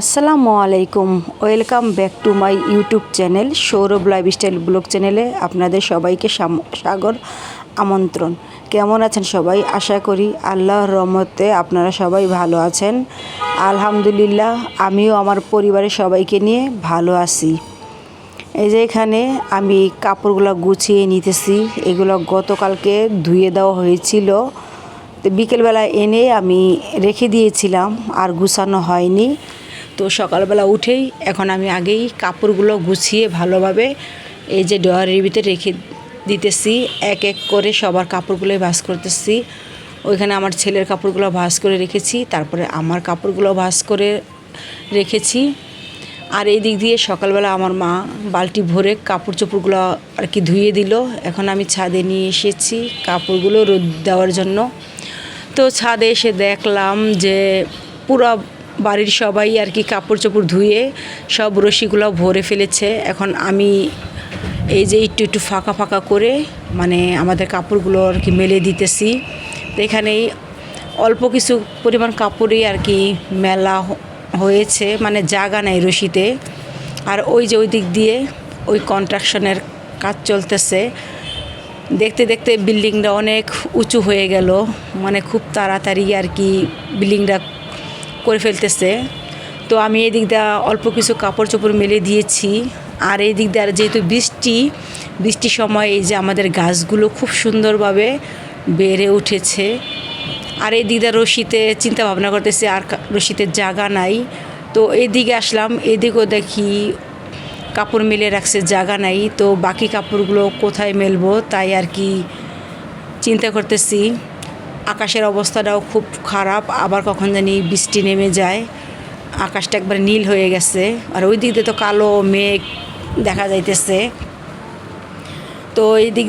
আসসালামু আলাইকুম। Welcome back to my YouTube channel Sourav lifestyle vlog চ্যানেলে আপনাদের সবাইকে সাগর আমন্ত্রণ। কেমন আছেন সবাই? আশা করি আল্লাহর রহমতে আপনারা সবাই ভালো আছেন। আলহামদুলিল্লাহ, আমিও আমার পরিবারের সবাইকে নিয়ে ভালো আছি। এই যে এখানে আমি কাপড়গুলো গুছিয়ে নিতেছি। এগুলো গতকালকে ধুয়ে দেওয়া হয়েছিল। তো বিকেলবেলা এনে আমি রেখে দিয়েছিলাম, আর গুছানো হয়নি। তো সকালবেলা উঠেই এখন আমি আগেই কাপড়গুলো গুছিয়ে ভালোভাবে এই যে ডয়ারের ভিতরে রেখে দিতেছি, এক এক করে সবার কাপড়গুলোই ভাস করতেছি। ওইখানে আমার ছেলের কাপড়গুলো ভাস করে রেখেছি, তারপরে আমার কাপড়গুলো ভাস করে রেখেছি। আর এই দিক দিয়ে সকালবেলা আমার মা বালতি ভরে কাপড় চোপড়গুলো আর কি ধুয়ে দিল। এখন আমি ছাদে নিয়ে এসেছি কাপড়গুলো রোদ দেওয়ার জন্য। তো ছাদে এসে দেখলাম যে পুরো বাড়ির সবাই আর কি কাপড় চোপড় ধুয়ে সব রশিগুলো ভরে ফেলেছে। এখন আমি এই যে একটু একটু ফাঁকা ফাঁকা করে মানে আমাদের কাপড়গুলো আর কি মেলে দিতেছি। তো এখানেই অল্প কিছু পরিমাণ কাপড়ই আর কি মেলা হয়েছে মানে জায়গা নাই রশিতে। আর ওই যে ওই দিক দিয়ে ওই কনস্ট্রাকশনের কাজ চলতেছে। দেখতে দেখতে বিল্ডিংটা অনেক উঁচু হয়ে গেল মানে খুব তাড়াতাড়ি আর কি বিল্ডিংটা করে ফেলতেছে। তো আমি এই দিক দিয়ে অল্প কিছু কাপড় চোপড় মেলে দিয়েছি। আর এই দিক দিয়ে যেহেতু বৃষ্টি, বৃষ্টির সময় এই যে আমাদের গাছগুলো খুব সুন্দরভাবে বেড়ে উঠেছে। আর এই দিকটা রশিতে চিন্তা ভাবনা করতেছে, আর রশিতে জায়গা নাই। তো এদিকে আসলাম, এদিকেও দেখি কাপড় মেলে রাখছে, জায়গা নাই। তো বাকি কাপড়গুলো কোথায় মেলবো তাই আর কি চিন্তা করতেছি। আকাশের অবস্থাটাও খুব খারাপ, আবার কখন জানি বৃষ্টি নেমে যায়। আকাশটা একবার নীল হয়ে গেছে, আর ওই দিক দিয়ে তো কালো মেঘ দেখা যাইতেছে। তো এই দিক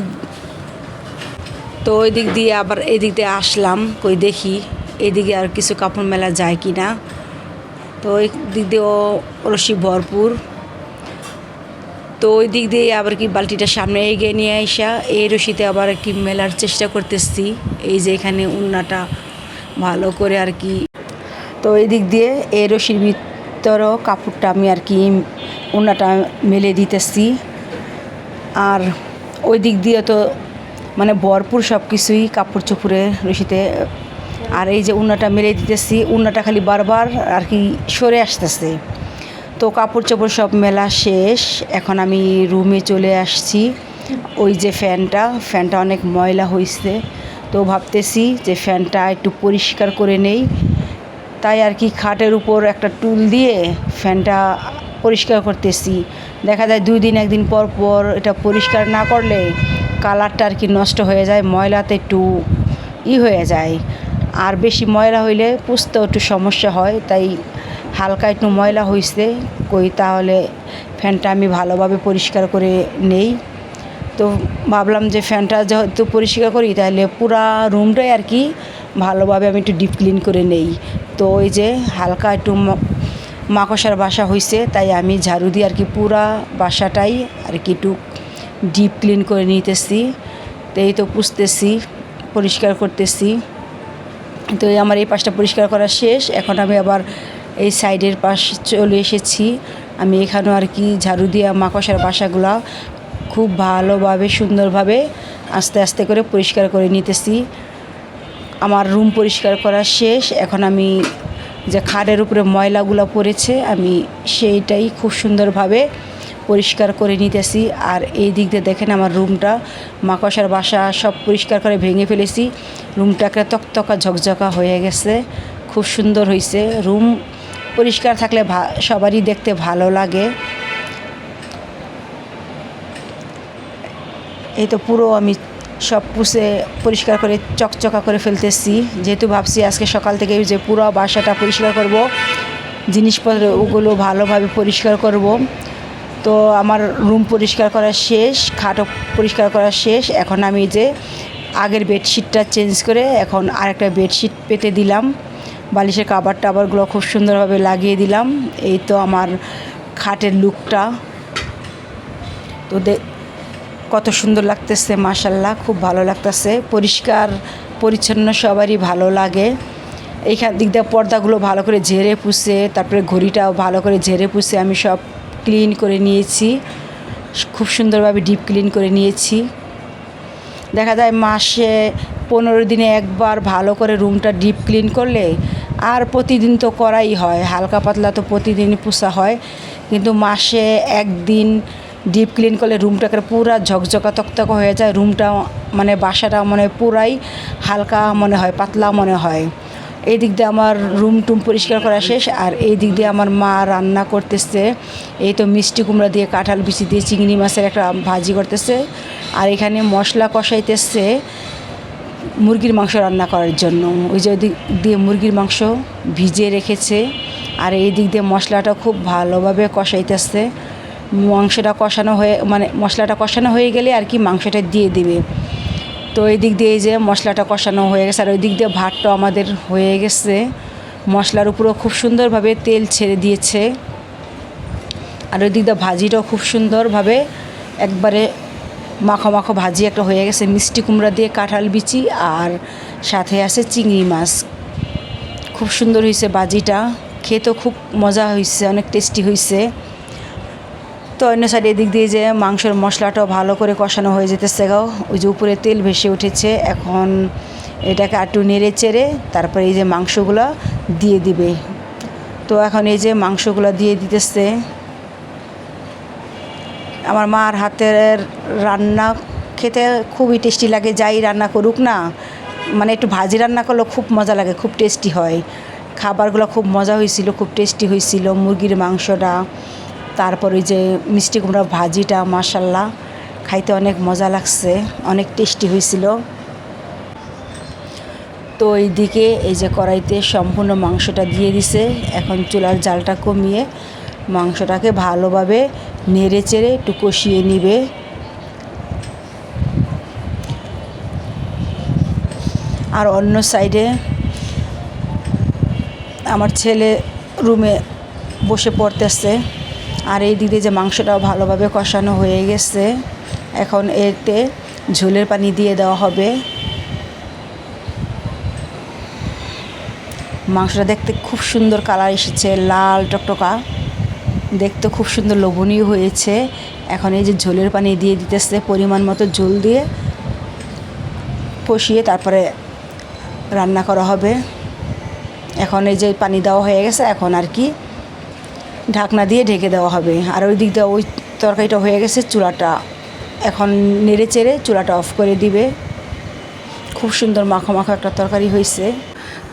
তো ওই দিক দিয়ে আবার এই দিয়ে আসলাম, কই দেখি, এদিকে আর কিছু কাপড় মেলা যায় কি না তো ওই দিক দিয়েও রশি ভরপুর। তো ওই দিক দিয়ে আবার কি বালতিটা সামনে এগিয়ে নিয়ে আইসা, এই রশিতে আবার কি মেলার চেষ্টা করতেছি। এই যে এখানে উন্নাটা ভালো করে আর কি। তো এই দিক দিয়ে এই রশির ভিতরেও কাপড়টা আমি আর কি উন্নাটা মেলে দিতেছি। আর ওই দিক দিয়ে তো মানে ভরপুর সব কিছুই কাপড় চোপড়ে রশিতে। আর এই যে উন্নাটা মেলে দিতেছি, উন্নাটা খালি বারবার আর কি সরে আসতেছে। তো কাপড় চোপড় সব মেলা শেষ। এখন আমি রুমে চলে আসছি। ওই যে ফ্যানটা ফ্যানটা অনেক ময়লা হয়েছে তো ভাবতেছি যে ফ্যানটা একটু পরিষ্কার করে নেই। তাই আর কি খাটের উপর একটা টুল দিয়ে ফ্যানটা পরিষ্কার করতেছি। দেখা যায় দুই দিন, একদিন পর পর এটা পরিষ্কার না করলে কালারটা আর কি নষ্ট হয়ে যায়, ময়লাতে একটু ই হয়ে যায়। আর বেশি ময়লা হইলে পুষতেও একটু সমস্যা হয়, তাই হালকা একটু ময়লা হয়েছে কই তাহলে ফ্যানটা আমি ভালোভাবে পরিষ্কার করে নেই। তো ভাবলাম যে ফ্যানটা যেহেতু পরিষ্কার করি, তাহলে পুরা রুমটাই আর কি ভালোভাবে আমি একটু ডিপ ক্লিন করে নেই। তো ওই যে হালকা একটু মাকসার বাসা হয়েছে তাই আমি ঝাড়ু দিয়ে আর কি পুরা বাসাটাই আর কি একটু ডিপ ক্লিন করে নিতেছি। তো এই তো পুষতেছি, পরিষ্কার করতেছি। তো আমার এই পাশটা পরিষ্কার করা শেষ, এখন আমি আবার এই সাইডের পাশ চলে এসেছি। আমি এখানেও আর কি ঝাড়ু দিয়ে মাকসার বাসাগুলা খুব ভালোভাবে, সুন্দরভাবে আস্তে আস্তে করে পরিষ্কার করে নিতেছি। আমার রুম পরিষ্কার করা শেষ। এখন আমি যে খাটের উপরে ময়লাগুলো পড়েছে, আমি সেইটাই খুব সুন্দরভাবে পরিষ্কার করে নিতেছি। আর এই দিক দিয়ে দেখেন আমার রুমটা, মাকসার বাসা সব পরিষ্কার করে ভেঙে ফেলেছি। রুমটা একটা তকতকা ঝকঝকা হয়ে গেছে। খুব সুন্দর হয়েছে রুম পরিষ্কার থাকলে সবারই দেখতে ভালো লাগে। এই তো পুরো আমি সব পুষে পরিষ্কার করে চকচকা করে ফেলতেছি। যেহেতু ভাবছি আজকে সকাল থেকে যে পুরো বাসাটা পরিষ্কার করব, জিনিসপত্র ওগুলো ভালোভাবে পরিষ্কার করব। তো আমার রুম পরিষ্কার করা শেষ, খাটও পরিষ্কার করা শেষ। এখন আমি যে আগের বেডশিটটা চেঞ্জ করে এখন আরেকটা বেডশিট পেতে দিলাম। বালিশের কাবার টাবারগুলো খুব সুন্দরভাবে লাগিয়ে দিলাম। এই তো আমার খাটের লুকটা তো কত সুন্দর লাগতেছে মাশাল্লাহ খুব ভালো লাগতেছে। পরিষ্কার, পরিচ্ছন্ন, সবারই ভালো লাগে। এইখান দিক দিয়ে পর্দাগুলো ভালো করে ঝেড়ে পুষে তারপরে ঘড়িটাও ভালো করে ঝেড়ে পুষে আমি সব ক্লিন করে নিয়েছি। খুব সুন্দরভাবে ডিপ ক্লিন করে নিয়েছি। দেখা যায় মাসে পনেরো দিনে একবার ভালো করে রুমটা ডিপ ক্লিন করলে আর প্রতিদিন তো করাই হয়, হালকা পাতলা তো প্রতিদিনই পুষা হয়। কিন্তু মাসে একদিন ডিপ ক্লিন করলে রুমটাকে পুরা ঝকঝকা তকতক হয়ে যায় রুমটা মানে বাসাটা মানে পুরাই হালকা মনে হয়, পাতলা মনে হয়। এই দিক দিয়ে আমার রুম টুম পরিষ্কার করা শেষ, আর এই দিক দিয়ে আমার মা রান্না করতেছে। এই তো মিষ্টি কুমড়া দিয়ে কাঁঠাল বিচি দিয়ে চিংড়ি মাছের একটা ভাজি করতেছে। আর এখানে মশলা কষাইতেছে। মুরগির মাংস রান্না করার জন্য। ওই যে দিক দিয়ে মুরগির মাংস ভিজিয়ে রেখেছে, আর এই দিক দিয়ে মশলাটা খুব ভালোভাবে কষাইতেছে। মাংসটা কষানো হয়ে মানে মশলাটা কষানো হয়ে গেলে আর কি মাংসটা দিয়ে দিবে। তো এই দিক দিয়ে এই যে মশলাটা কষানো হয়ে গেছে, আর ওই দিক দিয়ে ভাতটা আমাদের হয়ে গেছে। মশলার উপরেও খুব সুন্দরভাবে তেল ছেড়ে দিয়েছে। আর ওই দিক দিয়ে ভাজিটাও খুব সুন্দরভাবে একবারে মাখো মাখো ভাজি একটা হয়ে গেছে, মিষ্টি কুমড়া দিয়ে কাঁঠাল বিচি আর সাথে আছে চিংড়ি মাছ। খুব সুন্দর হয়েছে ভাজিটা, খেতেও খুব মজা হয়েছে, অনেক টেস্টি হয়েছে। তো অন্য সাইডে এদিক দিয়ে যে মাংসের মশলাটাও ভালো করে কষানো হয়ে যেতেছে গাও ওই যে উপরে তেল ভেসে উঠেছে, এখন এটাকে আটু নেড়ে চেড়ে তারপরে এই যে মাংসগুলো দিয়ে দিবে। তো এখন এই যে মাংসগুলো দিয়ে দিতেছে আমার মার হাতের রান্না খেতে খুবই টেস্টি লাগে, যাই রান্না করুক না মানে একটু ভাজি রান্না করলেও খুব মজা লাগে, খুব টেস্টি হয়। খাবারগুলো খুব মজা হয়েছিল, খুব টেস্টি হয়েছিল, মুরগির মাংসটা, তারপর ওই যে মিষ্টি কুমড়া ভাজিটা মাসাল্লাহ খাইতে অনেক মজা লাগছে, অনেক টেস্টি হয়েছিল। তো এইদিকে এই যে কড়াইতে সম্পূর্ণ মাংসটা দিয়ে দিছে, এখন চুলার জালটা কমিয়ে মাংসটাকে ভালোভাবে নেড়ে চেড়ে একটু কষিয়ে নিবে। আর অন্য সাইডে আমার ছেলে রুমে বসে পড়তেছে। আর এই দিকে যে মাংসটাও ভালোভাবে কষানো হয়ে গেছে। এখন এতে ঝোলের পানি দিয়ে দেওয়া হবে। মাংসটা দেখতে খুব সুন্দর কালার এসেছে, লাল টকটকা। দেখতে খুব সুন্দর লোভনীয় হয়েছে। এখন এই যে ঝোলের পানি দিয়ে দিতেছে পরিমাণ মতো ঝোল দিয়ে। কষিয়ে তারপরে রান্না করা হবে। এখন এই যে পানি দেওয়া হয়ে গেছে, এখন আর কি ঢাকনা দিয়ে ঢেকে দেওয়া হবে। আর ওই দিক দিয়ে ওই তরকারিটা হয়ে গেছে, চুলাটা এখন নেড়ে চেড়ে চুলাটা অফ করে দিবে। খুব সুন্দর মাখো মাখো একটা তরকারি হয়েছে।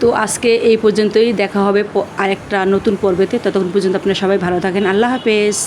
তো আজকে এই পর্যন্তই দেখা হবে আরেকটা নতুন পর্বেতে। ততক্ষণ পর্যন্ত আপনারা সবাই ভালো থাকেন। আল্লাহ হাফেজ।